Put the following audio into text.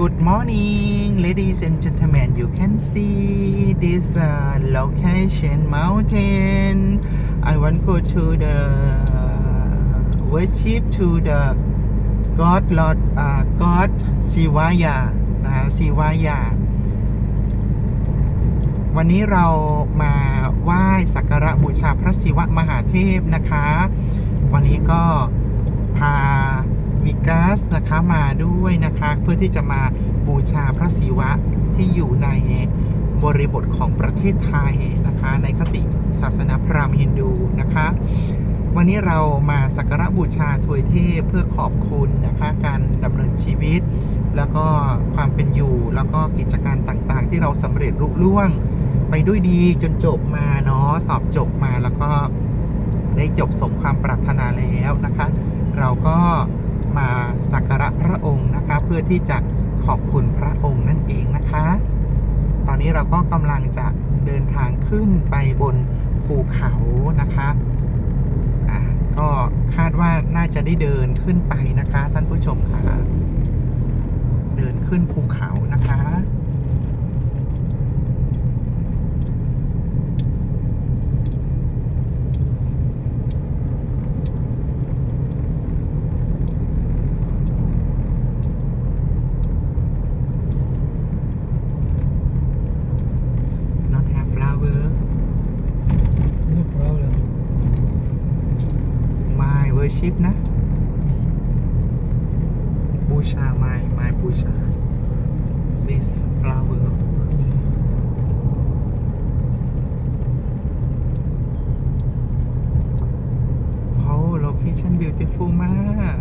Good morning, ladies and gentlemen. You can see this uh, location mountain. I want go to the worship to the God Lord uh, God Sivaya นะ Sivaya วันนี้เรามาไหว้สักการะบูชาพระศิวะมหาเทพนะคะ วันนี้ก็พา วิกัสนะคะมาด้วยนะคะ เพื่อที่จะมาบูชาพระศิวะที่อยู่ในบริบทของประเทศไทยนะคะ ในคติศาสนาพราหมณ์ฮินดูนะคะ วันนี้เรามาสักการะบูชาทวยเทพเพื่อขอบคุณนะคะ การดำเนินชีวิต แล้วก็ความเป็นอยู่แล้วก็กิจการต่างๆ ที่เราสำเร็จลุล่วงไปด้วยดีจนจบมาเนาะสอบจบมาแล้วก็ได้จบสมความปรารถนาแล้วนะคะ เราก็ มาสักการะพระองค์นะคะ เพื่อที่จะขอบคุณพระองค์นั่นเองนะคะ ตอนนี้เราก็กำลังจะเดินทางขึ้นไปบนภูเขานะคะก็คาดว่าน่าจะได้เดินขึ้นไปนะคะ ท่านผู้ชมค่ะ เดินขึ้นภูเขานะคะ not have flower No problem. ชิปนะ บูชาไม้ไม้บูชา this flower โอ้โลเคชั่นบิวตี้ฟูลมาก